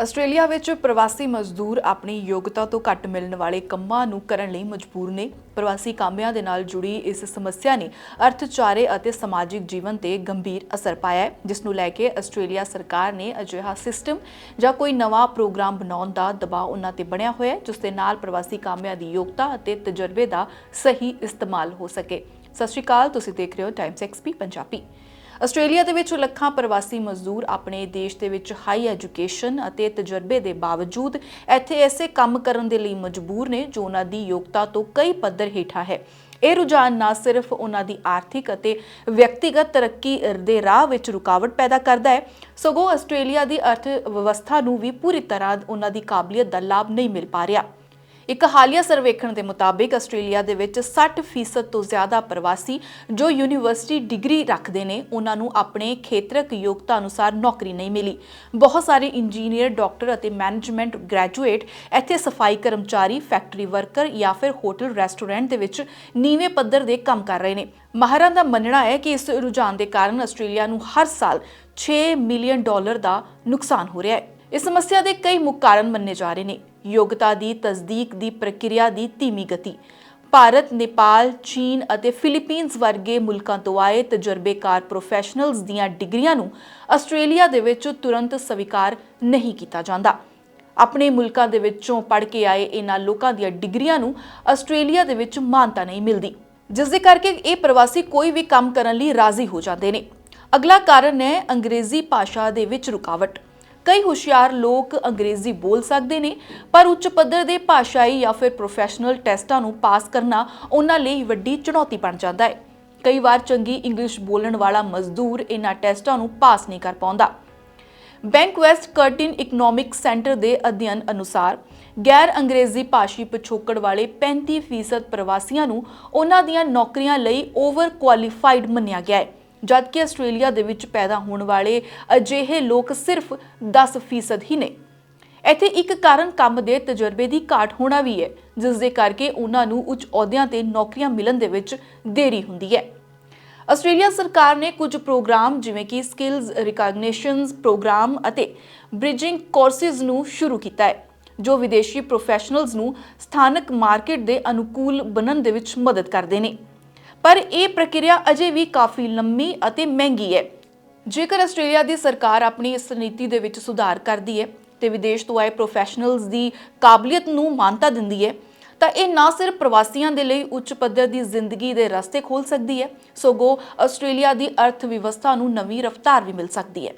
Australia ਵਿੱਚ ਪ੍ਰਵਾਸੀ ਮਜ਼ਦੂਰ ਆਪਣੀ ਯੋਗਤਾ ਤੋਂ ਘੱਟ ਮਿਲਣ ਵਾਲੇ ਕੰਮਾਂ ਨੂੰ ਕਰਨ ਲਈ ਮਜਬੂਰ ਨੇ। ਪ੍ਰਵਾਸੀ ਕਾਮਿਆਂ ਦੇ ਨਾਲ ਜੁੜੀ ਇਸ ਸਮੱਸਿਆ ਨੇ ਅਰਥਚਾਰੇ ਅਤੇ ਸਮਾਜਿਕ ਜੀਵਨ ਤੇ ਗੰਭੀਰ ਅਸਰ ਪਾਇਆ ਹੈ, ਜਿਸ ਨੂੰ ਲੈ ਕੇ ਆਸਟ੍ਰੇਲੀਆ ਸਰਕਾਰ ਨੇ ਅਜਿਹਾ ਸਿਸਟਮ ਜਾਂ ਕੋਈ ਨਵਾਂ ਪ੍ਰੋਗਰਾਮ ਬਣਾਉਣ ਦਾ ਦਬਾਅ ਉਹਨਾਂ ਤੇ ਬਣਿਆ ਹੋਇਆ ਹੈ, ਜਿਸ ਦੇ ਨਾਲ ਪ੍ਰਵਾਸੀ ਕਾਮਿਆਂ ਦੀ ਯੋਗਤਾ ਅਤੇ ਤਜਰਬੇ ਦਾ ਸਹੀ ਇਸਤੇਮਾਲ ਹੋ ਸਕੇ। ਸਤਿ ਸ਼੍ਰੀ ਅਕਾਲ, ਤੁਸੀਂ ਦੇਖ ਰਹੇ ਹੋ ਟਾਈਮਸ ਐਕਸਪੀ ਪੰਜਾਬੀ। ਆਸਟ੍ਰੇਲੀਆ ਦੇ ਵਿੱਚ ਲੱਖਾਂ ਪ੍ਰਵਾਸੀ ਮਜ਼ਦੂਰ ਆਪਣੇ ਦੇਸ਼ ਦੇ ਵਿੱਚ ਹਾਈ ਐਜੂਕੇਸ਼ਨ ਅਤੇ ਤਜਰਬੇ ਦੇ ਬਾਵਜੂਦ ਇੱਥੇ ਐਸੇ ਕੰਮ ਕਰਨ ਦੇ ਲਈ ਮਜਬੂਰ ਨੇ ਜੋ ਉਹਨਾਂ ਦੀ ਯੋਗਤਾ ਤੋਂ ਕਈ ਪੱਧਰ ਹੇਠਾਂ ਹੈ। ਇਹ ਰੁਝਾਨ ਨਾ ਸਿਰਫ ਉਹਨਾਂ ਦੀ ਆਰਥਿਕ ਅਤੇ ਵਿਅਕਤੀਗਤ ਤਰੱਕੀ ਦੇ ਰਾਹ ਵਿੱਚ ਰੁਕਾਵਟ ਪੈਦਾ ਕਰਦਾ ਹੈ, ਸਗੋਂ ਆਸਟ੍ਰੇਲੀਆ ਦੀ ਅਰਥ ਵਿਵਸਥਾ ਨੂੰ ਵੀ ਪੂਰੀ ਤਰ੍ਹਾਂ ਉਹਨਾਂ ਦੀ ਕਾਬਲੀਅਤ ਦਾ ਲਾਭ ਨਹੀਂ ਮਿਲ ਪਾ ਰਿਹਾ। ਇੱਕ ਹਾਲੀਆ ਸਰਵੇਖਣ ਦੇ ਮੁਤਾਬਿਕ ਆਸਟ੍ਰੇਲੀਆ ਦੇ ਵਿੱਚ 60% ਤੋਂ ਜ਼ਿਆਦਾ ਪ੍ਰਵਾਸੀ ਜੋ ਯੂਨੀਵਰਸਿਟੀ ਡਿਗਰੀ ਰੱਖਦੇ ਨੇ, ਉਹਨਾਂ ਨੂੰ ਆਪਣੇ ਖੇਤਰਕ ਯੋਗਤਾ ਅਨੁਸਾਰ ਨੌਕਰੀ ਨਹੀਂ ਮਿਲੀ। ਬਹੁਤ ਸਾਰੇ ਇੰਜੀਨੀਅਰ, ਡਾਕਟਰ ਅਤੇ ਮੈਨੇਜਮੈਂਟ ਗ੍ਰੈਜੂਏਟ ਇੱਥੇ ਸਫ਼ਾਈ ਕਰਮਚਾਰੀ, ਫੈਕਟਰੀ ਵਰਕਰ ਜਾਂ ਫਿਰ ਹੋਟਲ, ਰੈਸਟੋਰੈਂਟ ਦੇ ਵਿੱਚ ਨੀਵੇਂ ਪੱਧਰ ਦੇ ਕੰਮ ਕਰ ਰਹੇ ਨੇ। ਮਾਹਰਾਂ ਦਾ ਮੰਨਣਾ ਹੈ ਕਿ ਇਸ ਰੁਝਾਨ ਦੇ ਕਾਰਨ ਆਸਟ੍ਰੇਲੀਆ ਨੂੰ ਹਰ ਸਾਲ 6 ਮਿਲੀਅਨ ਡਾਲਰ ਦਾ ਨੁਕਸਾਨ ਹੋ ਰਿਹਾ ਹੈ। ਇਸ ਸਮੱਸਿਆ ਦੇ ਕਈ ਮੁੱਖ ਕਾਰਨ ਮੰਨੇ ਜਾ ਰਹੇ ਨੇ। ਯੋਗਤਾ ਦੀ, ਤਸਦੀਕ ਦੀ ਪ੍ਰਕਿਰਿਆ ਦੀ ਧੀਮੀ ਗਤੀ। ਭਾਰਤ, ਨੇਪਾਲ, ਚੀਨ ਅਤੇ ਫਿਲੀਪੀਨਜ਼ ਵਰਗੇ ਮੁਲਕਾਂ ਤੋਂ ਆਏ ਤਜਰਬੇਕਾਰ ਪ੍ਰੋਫੈਸ਼ਨਲਜ਼ ਦੀਆਂ ਡਿਗਰੀਆਂ ਨੂੰ ਆਸਟ੍ਰੇਲੀਆ ਦੇ ਵਿੱਚ ਤੁਰੰਤ ਸਵੀਕਾਰ ਨਹੀਂ ਕੀਤਾ ਜਾਂਦਾ। ਆਪਣੇ ਮੁਲਕਾਂ ਦੇ ਵਿੱਚੋਂ ਪੜ੍ਹ ਕੇ ਆਏ ਇਹਨਾਂ ਲੋਕਾਂ ਦੀਆਂ ਡਿਗਰੀਆਂ ਨੂੰ ਆਸਟ੍ਰੇਲੀਆ ਦੇ ਵਿੱਚ ਮਾਨਤਾ ਨਹੀਂ ਮਿਲਦੀ ਜਿਸ ਦੇ ਕਰਕੇ ਇਹ ਪ੍ਰਵਾਸੀ ਕੋਈ ਵੀ ਕੰਮ ਕਰਨ ਲਈ ਰਾਜ਼ੀ ਹੋ ਜਾਂਦੇ ਨੇ। ਅਗਲਾ ਕਾਰਨ ਹੈ ਅੰਗਰੇਜ਼ੀ ਭਾਸ਼ਾ ਦੇ ਵਿੱਚ ਰੁਕਾਵਟ। ਕਈ ਹੁਸ਼ਿਆਰ ਲੋਕ ਅੰਗਰੇਜ਼ੀ ਬੋਲ ਸਕਦੇ ਨੇ, ਪਰ ਉੱਚ ਪੱਧਰ ਦੇ ਭਾਸ਼ਾਈ ਜਾਂ ਫਿਰ ਪ੍ਰੋਫੈਸ਼ਨਲ ਟੈਸਟਾਂ ਨੂੰ ਪਾਸ ਕਰਨਾ ਉਹਨਾਂ ਲਈ ਵੱਡੀ ਚੁਣੌਤੀ ਬਣ ਜਾਂਦਾ ਹੈ। ਕਈ ਵਾਰ ਚੰਗੀ ਇੰਗਲਿਸ਼ ਬੋਲਣ ਵਾਲਾ ਮਜ਼ਦੂਰ ਇਹਨਾਂ ਟੈਸਟਾਂ ਨੂੰ ਪਾਸ ਨਹੀਂ ਕਰ ਪਾਉਂਦਾ। Bankwest Curtin economic centre ਦੇ ਅਧਿਐਨ ਅਨੁਸਾਰ, ਗੈਰ ਅੰਗਰੇਜ਼ੀ ਭਾਸ਼ੀ ਪਿਛੋਕੜ ਵਾਲੇ 35% ਪ੍ਰਵਾਸੀਆਂ ਨੂੰ ਉਹਨਾਂ ਦੀਆਂ ਨੌਕਰੀਆਂ ਲਈ ਓਵਰ ਕੁਆਲੀਫਾਈਡ ਮੰਨਿਆ ਗਿਆ ਹੈ। ਜਦਕਿ ਆਸਟ੍ਰੇਲੀਆ ਦੇ ਵਿੱਚ ਪੈਦਾ ਹੋਣ ਵਾਲੇ ਅਜਿਹੇ ਲੋਕ ਸਿਰਫ 10% ਹੀ ਨੇ। ਇੱਥੇ ਇੱਕ ਕਾਰਨ ਕੰਮ ਦੇ ਤਜਰਬੇ ਦੀ ਘਾਟ ਹੋਣਾ ਵੀ ਹੈ, ਜਿਸ ਦੇ ਕਰਕੇ ਉਹਨਾਂ ਨੂੰ ਉੱਚ ਅਹੁਦਿਆਂ ਤੇ ਨੌਕਰੀਆਂ ਮਿਲਣ ਦੇ ਵਿੱਚ ਦੇਰੀ ਹੁੰਦੀ ਹੈ। ਆਸਟ੍ਰੇਲੀਆ ਸਰਕਾਰ ਨੇ ਕੁਝ ਪ੍ਰੋਗਰਾਮ ਜਿਵੇਂ ਕਿ ਸਕਿੱਲਸ ਰਿਕਗਨੀਸ਼ਨਸ ਪ੍ਰੋਗਰਾਮ ਅਤੇ ਬ੍ਰਿਜਿੰਗ ਕੋਰਸਿਸ ਨੂੰ ਸ਼ੁਰੂ ਕੀਤਾ ਹੈ, ਜੋ ਵਿਦੇਸ਼ੀ ਪ੍ਰੋਫੈਸ਼ਨਲਜ਼ ਨੂੰ ਸਥਾਨਕ ਮਾਰਕੀਟ ਦੇ ਅਨੁਕੂਲ ਬਣਨ ਦੇ ਵਿੱਚ ਮਦਦ ਕਰਦੇ ਨੇ। ਪਰ ਇਹ ਪ੍ਰਕਿਰਿਆ ਅਜੇ ਵੀ ਕਾਫੀ ਲੰਮੀ ਅਤੇ ਮਹਿੰਗੀ ਹੈ। ਜੇਕਰ ਆਸਟ੍ਰੇਲੀਆ ਦੀ ਸਰਕਾਰ ਆਪਣੀ ਇਸ ਨੀਤੀ ਦੇ ਵਿੱਚ ਸੁਧਾਰ ਕਰਦੀ ਹੈ ਤੇ ਵਿਦੇਸ਼ ਤੋਂ ਆਏ ਪ੍ਰੋਫੈਸ਼ਨਲਜ਼ ਦੀ ਕਾਬਲੀਅਤ ਨੂੰ ਮਾਨਤਾ ਦਿੰਦੀ ਹੈ, ਤਾਂ ਇਹ ਨਾ ਸਿਰਫ ਪ੍ਰਵਾਸੀਆਂ ਦੇ ਲਈ ਉੱਚ ਪੱਧਰ ਦੀ ਜ਼ਿੰਦਗੀ ਦੇ ਰਸਤੇ ਖੋਲ ਸਕਦੀ ਹੈ, ਸਗੋਂ ਆਸਟ੍ਰੇਲੀਆ ਦੀ ਅਰਥ ਵਿਵਸਥਾ ਨੂੰ ਨਵੀਂ ਰਫ਼ਤਾਰ ਵੀ ਮਿਲ ਸਕਦੀ ਹੈ।